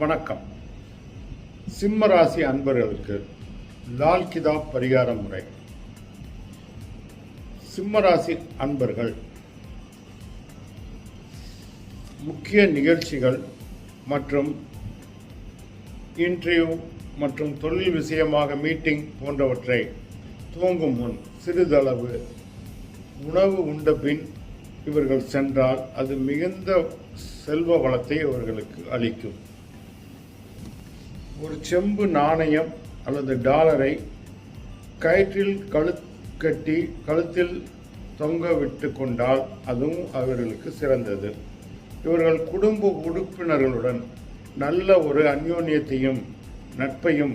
வணக்கம். சிம்ம ராசி அன்பர்களுக்கு லால் கிதாப் பரிகார முறை. சிம்ம ராசி அன்பர்கள் முக்கிய நிகழ்ச்சிகள் மற்றும் இன்டர்வியூ மற்றும் தொழில் விஷயமாக மீட்டிங் போன்றவற்றை துவங்கும் முன் சிறிதளவு உணவு உண்ட பின் இவர்கள் சென்றால் அது மிகுந்த செல்வ வளத்தை அவர்களுக்கு அளிக்கும். ஒரு செம்பு நாணயம் அல்லது டாலரை கயிற்றில் கழு கட்டி கழுத்தில் தொங்க விட்டு கொண்டால் அதுவும் அவர்களுக்கு சிறந்தது. இவர்கள் குடும்ப உறுப்பினர்களுடன் நல்ல ஒரு அந்யோன்யத்தையும் நட்பையும்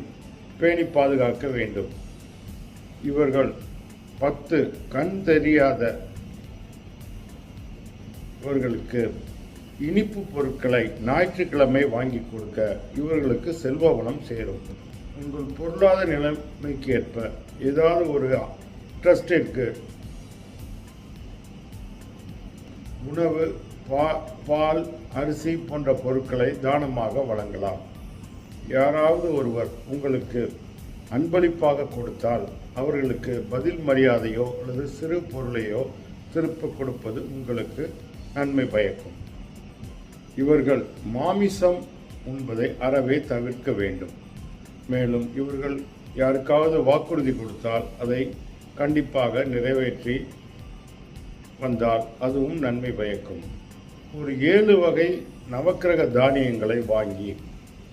பேணி பாதுகாக்க வேண்டும். இவர்கள் பத்து கண் தெரியாத இவர்களுக்கு இனிப்பு பொருட்களை ஞாயிற்றுக்கிழமை வாங்கி கொடுக்க இவர்களுக்கு செல்வ வளம் சேரும். உங்கள் பொருளாதார நிலைமைக்கு ஏற்ப ஏதாவது ஒரு ட்ரஸ்டிற்கு உணவு பா பால் அரிசி போன்ற பொருட்களை தானமாக வழங்கலாம். யாராவது ஒருவர் உங்களுக்கு அன்பளிப்பாக கொடுத்தால் அவர்களுக்கு பதில் மரியாதையோ அல்லது சிறு பொருளையோ திருப்ப கொடுப்பது உங்களுக்கு நன்மை பயக்கும். இவர்கள் மாமிசம் உண்பதை அறவே தவிர்க்க வேண்டும். மேலும் இவர்கள் யாருக்காவது வாக்குறுதி கொடுத்தால் அதை கண்டிப்பாக நிறைவேற்றி வந்தால் அதுவும் நன்மை பயக்கும். ஒரு ஏழு வகை நவக்கிரக தானியங்களை வாங்கி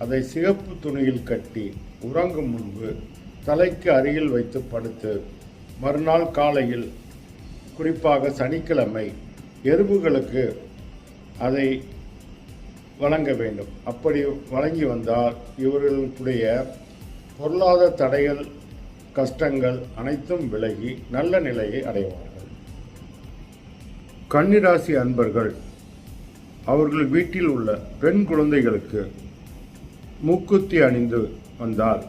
அதை சிகப்பு துணியில் கட்டி உறங்கும் முன்பு தலைக்கு அருகில் வைத்து படுத்து மறுநாள் காலையில் குறிப்பாக சனிக்கிழமை எறும்புகளுக்கு அதை வழங்க வேண்டும். அப்படி வழங்கி வந்தால் இவர்களுடைய பொருளாதார தடைகள் கஷ்டங்கள் அனைத்தும் விலகி நல்ல நிலையை அடைவார்கள். கன்னிராசி அன்பர்கள் அவர்கள் வீட்டில் உள்ள பெண் குழந்தைகளுக்கு மூக்குத்தி அணிந்து வந்தால்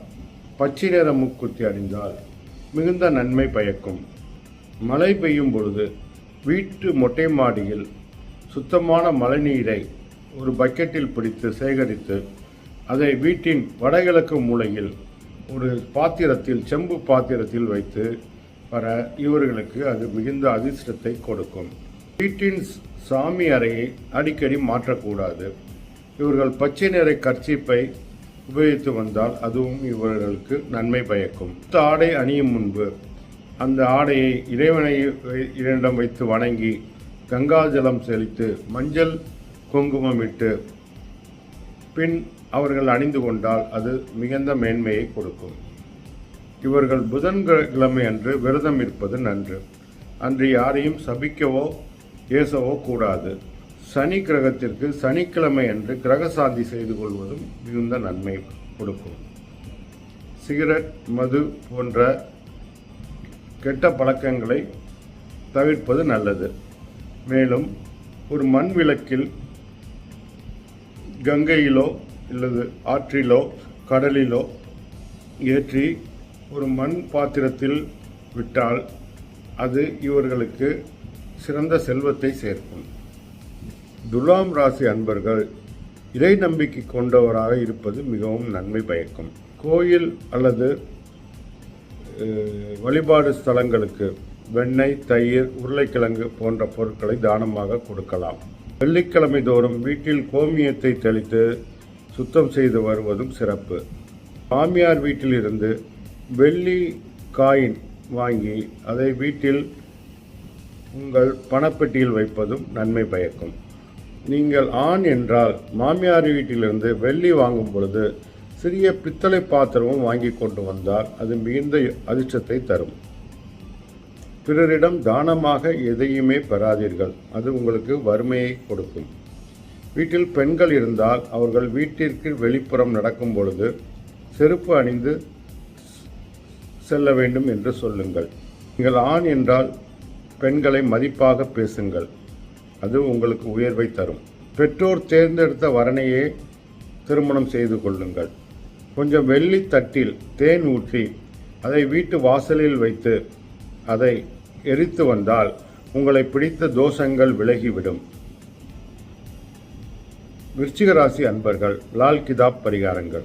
பச்சை நிற மூக்குத்தி அணிந்தால் மிகுந்த நன்மை பயக்கும். மழை பெய்யும் பொழுது வீட்டு மொட்டை மாடியில் சுத்தமான மழைநீரை ஒரு பக்கெட்டில் பிடித்து சேகரித்து அதை வீட்டின் வடகிழக்கு மூலையில் ஒரு பாத்திரத்தில் செம்பு பாத்திரத்தில் வைத்து வர இவர்களுக்கு அது மிகுந்த அதிர்ஷ்டத்தை கொடுக்கும். வீட்டின் சாமி அறையை அடிக்கடி மாற்றக்கூடாது. இவர்கள் பச்சை நிற கர்ச்சிப்பை உபயோகித்து வந்தால் அதுவும் இவர்களுக்கு நன்மை பயக்கும். இந்த ஆடை அணியும் முன்பு அந்த ஆடையை இறைவனை இரண்டம் வைத்து வணங்கி கங்காஜலம் செழித்து மஞ்சள் குங்குமமிட்டு. பின் அவர்கள் அணிந்து கொண்டால் அது மிகுந்த மேன்மையை கொடுக்கும். இவர்கள் புதன்கிழமை அன்று விரதம் இருப்பது நன்று. அன்று யாரையும் சபிக்கவோ ஏசவோ கூடாது. சனி கிரகத்திற்கு சனிக்கிழமை அன்று கிரக சாந்தி செய்து கொள்வதும் மிகுந்த நன்மை கொடுக்கும். சிகரெட் மது போன்ற கெட்ட பழக்கங்களை தவிர்ப்பது நல்லது. மேலும் ஒரு மண் விளக்கில் கங்கையிலோ அல்லது ஆற்றிலோ கடலிலோ ஏற்றி ஒரு மண் பாத்திரத்தில் விட்டால் அது இவர்களுக்கு சிறந்த செல்வத்தை சேர்க்கும். துலாம் ராசி அன்பர்கள் இறை நம்பிக்கை கொண்டவராக இருப்பது மிகவும் நன்மை பயக்கும். கோயில் அல்லது வழிபாடு ஸ்தலங்களுக்கு வெண்ணெய் தயிர் உருளைக்கிழங்கு போன்ற பொருட்களை தானமாக கொடுக்கலாம். வெள்ளிக்கிழமை தோறும் வீட்டில் கோமியத்தை தெளித்து சுத்தம் செய்து வருவதும் சிறப்பு. மாமியார் வீட்டிலிருந்து வெள்ளி காயின் வாங்கி அதை வீட்டில் உங்கள் பணப்பெட்டியில் வைப்பதும் நன்மை பயக்கும். நீங்கள் ஆண் என்றால் மாமியார் வீட்டிலிருந்து வெள்ளி வாங்கும் பொழுது சிறிய பித்தளை பாத்திரமும் வாங்கி கொண்டு வந்தால் அது மிகுந்த அதிர்ஷ்டத்தை தரும். பிறரிடம் தானமாக எதையுமே பெறாதீர்கள். அது உங்களுக்கு வறுமையை கொடுக்கும். வீட்டில் பெண்கள் இருந்தால் அவர்கள் வீட்டிற்கு வெளிப்புறம் நடக்கும் பொழுது செருப்பு அணிந்து செல்ல வேண்டும் என்று சொல்லுங்கள். நீங்கள் ஆண் என்றால் பெண்களை மதிப்பாக பேசுங்கள். அது உங்களுக்கு உயர்வை தரும். பெற்றோர் தேர்ந்தெடுத்த வரனையே திருமணம் செய்து கொள்ளுங்கள். கொஞ்சம் வெள்ளி தட்டில் தேன் ஊற்றி அதை வீட்டு வாசலில் வைத்து அதை எரித்து வந்தால் உங்களை பிடித்த தோஷங்கள் விலகிவிடும். விருச்சிக ராசி அன்பர்கள் லால் கிதாப் பரிகாரங்கள்.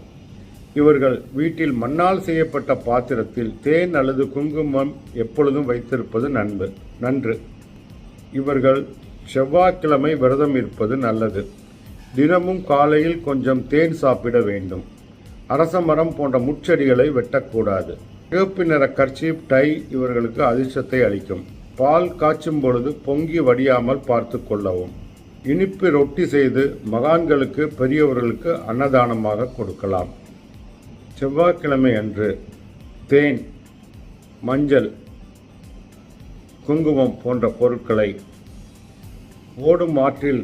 இவர்கள் வீட்டில் மண்ணால் செய்யப்பட்ட பாத்திரத்தில் தேன் அல்லது குங்குமம் எப்பொழுதும் வைத்திருப்பது நண்பு நன்று. இவர்கள் செவ்வாய்க்கிழமை விரதம் இருப்பது நல்லது. தினமும் காலையில் கொஞ்சம் தேன் சாப்பிட வேண்டும். அரச மரம் போன்ற முச்செடிகளை வெட்டக்கூடாது. சிவப்பு நிற கர்ச்சீப் டை இவர்களுக்கு அதிர்ஷ்டத்தை அளிக்கும். பால் காய்ச்சும் பொழுது பொங்கி வடியாமல் பார்த்து கொள்ளவும். இனிப்பு ரொட்டி செய்து மகான்களுக்கு பெரியவர்களுக்கு அன்னதானமாக கொடுக்கலாம். செவ்வாய்க்கிழமை அன்று தேன் மஞ்சள் குங்குமம் போன்ற பொருட்களை ஓடும் ஆற்றில்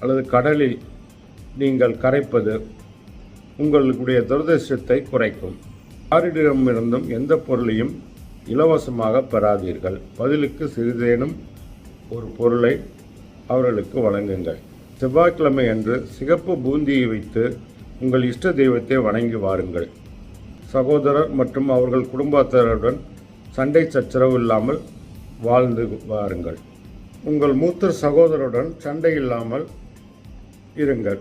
அல்லது கடலில் நீங்கள் கரைப்பது உங்களுடைய துரதிர்ஷ்டத்தை குறைக்கும். யாரிடமிருந்தும் எந்த பொருளையும் இலவசமாக பெறாதீர்கள். பதிலுக்கு சிறிதேனும் ஒரு பொருளை அவர்களுக்கு வழங்குங்கள். செவ்வாய்க்கிழமை அன்று சிகப்பு பூந்தியை வைத்து உங்கள் இஷ்ட தெய்வத்தை வணங்கி வாருங்கள். சகோதரர் மற்றும் அவர்கள் குடும்பத்தினருடன் சண்டை சச்சரவு இல்லாமல் வாழ்ந்து வாருங்கள். உங்கள் மூத்த சகோதரருடன் சண்டை இல்லாமல் இருங்கள்.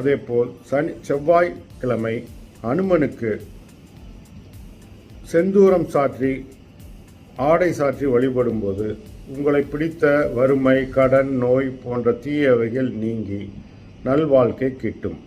அதேபோல் சனி செவ்வாய்க்கிழமை அனுமனுக்கு செந்தூரம் சாற்றி ஆடை சாற்றி வழிபடும்போது உங்களை பிடித்த வறுமை கடன் நோய் போன்ற தீயவைகள் நீங்கி நல்வாழ்க்கை கிட்டும்.